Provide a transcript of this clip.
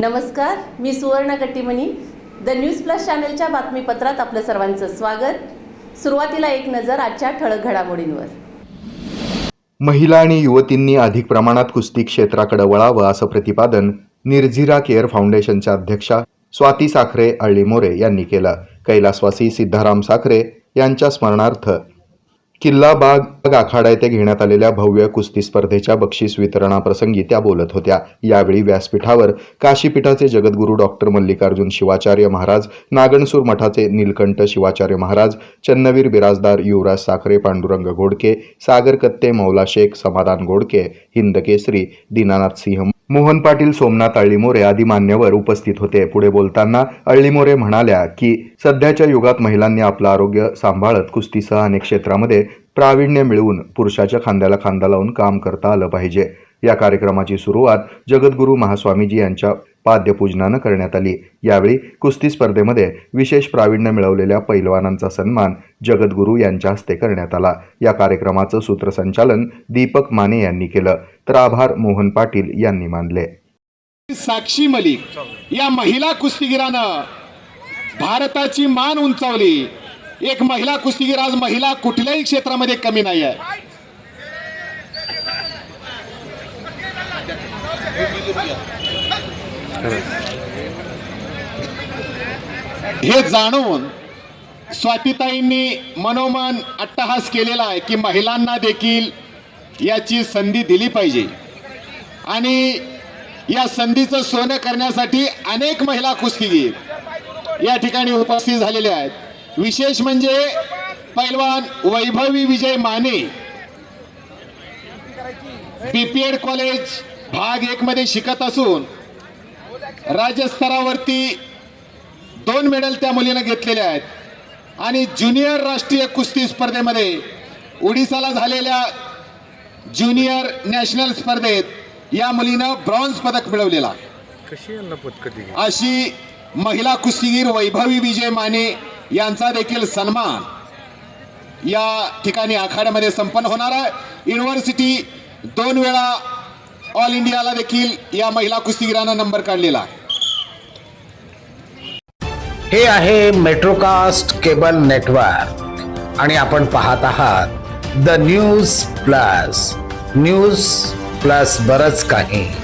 नमस्कार मी सुवर्ण Kattimani. The news plus चॅनलच्या बातमीपत्रात आपलं सर्वांचं स्वागत. सुरुवातीला एक नजर आजच्या ठळक घडामोडींवर. महिला आणि युवतींनी अधिक प्रमाणात कुस्ती क्षेत्राकडे वळावं असं प्रतिपादन निर्झिरा केअर फाउंडेशनच्या अध्यक्षा स्वाती साखरे अळ्ळीमोरे यांनी केलं. कैलासवासी सिद्धाराम साखरे यांच्या स्मरणार्थ किल्ला बाग आखाडा येथे घेण्यात आलेल्या भव्य कुस्ती स्पर्धेच्या बक्षीस वितरणाप्रसंगी त्या बोलत होत्या. यावेळी व्यासपीठावर काशीपीठाचे जगद्गुरू डॉक्टर मल्लिकार्जुन शिवाचार्य महाराज नागणसूर मठाचे नीलकंठ शिवाचार्य महाराज चन्नवीर बिराजदार युवराज साखरे पांडुरंग घोडके सागर कत्ते मौला शेख समाधान घोडके हिंदकेसरी दीनानाथ सिंह मोहन पाटील सोमनाथ अळ्ळीमोरे आदी मान्यवर उपस्थित होते. पुढे बोलताना अळ्ळीमोरे म्हणाल्या की सध्याच्या युगात महिलांनी आपलं आरोग्य सांभाळत कुस्तीसह अनेक क्षेत्रामध्ये प्रावीण्य मिळवून पुरुषाच्या खांद्याला खांदा लावून काम करता आलं पाहिजे. या कार्यक्रमाची सुरुवात जगद्गुरू महास्वामीजी यांच्या पाद्यपूजनानं करण्यात आली. यावेळी कुस्ती स्पर्धेमध्ये विशेष प्रावीण्य मिळवलेल्या पैलवानांचा सन्मान जगद्गुरू यांच्या हस्ते करण्यात आला. या कार्यक्रमाचं सूत्रसंचालन दीपक माने यांनी केलं. तर आभार मोहन पाटील यांनी मानले. साक्षी मलिक या महिला कुस्तीगिरानं भारताची मान उंचावली. एक महिला कुस्तीगीर आज महिला कुठल्याही क्षेत्रामध्ये कमी नाही आहे हे जाणून स्वातीताईंनी मनोमन अट्टहास केलेला आहे की महिलांना देखील याची संधी दिली पाहिजे. आणि या संधीचं सोनं करण्यासाठी अनेक महिला कुस्तीगीर या ठिकाणी उपस्थित झालेल्या आहेत. विशेष म्हणजे पैलवान वैभवी विजय माने बीपीएड कॉलेज भाग एक मध्ये शिकत असून राज्यस्तरावरती दोन मेडल त्या मुलीनं घेतलेले आहेत. आणि ज्युनियर राष्ट्रीय कुस्ती स्पर्धेमध्ये ओडिसाला झालेल्या ज्युनियर नॅशनल स्पर्धेत या मुलीनं ब्रॉन्झ पदक मिळवलेला. अशी महिला कुस्तीगीर वैभवी विजय माने यांचा देखील सन्मान या ठिकाणी आखाड्यामध्ये संपन्न होणार आहे. युनिव्हर्सिटी दोन वेळा ऑल इंडियाला देखील या महिला कुस्तीगिरांना नंबर काढलेला आहे. हे आहे मेट्रोकास्ट केबल नेटवर्क. आणि आपण पाहत आहात the news plus. News plus बरच काही.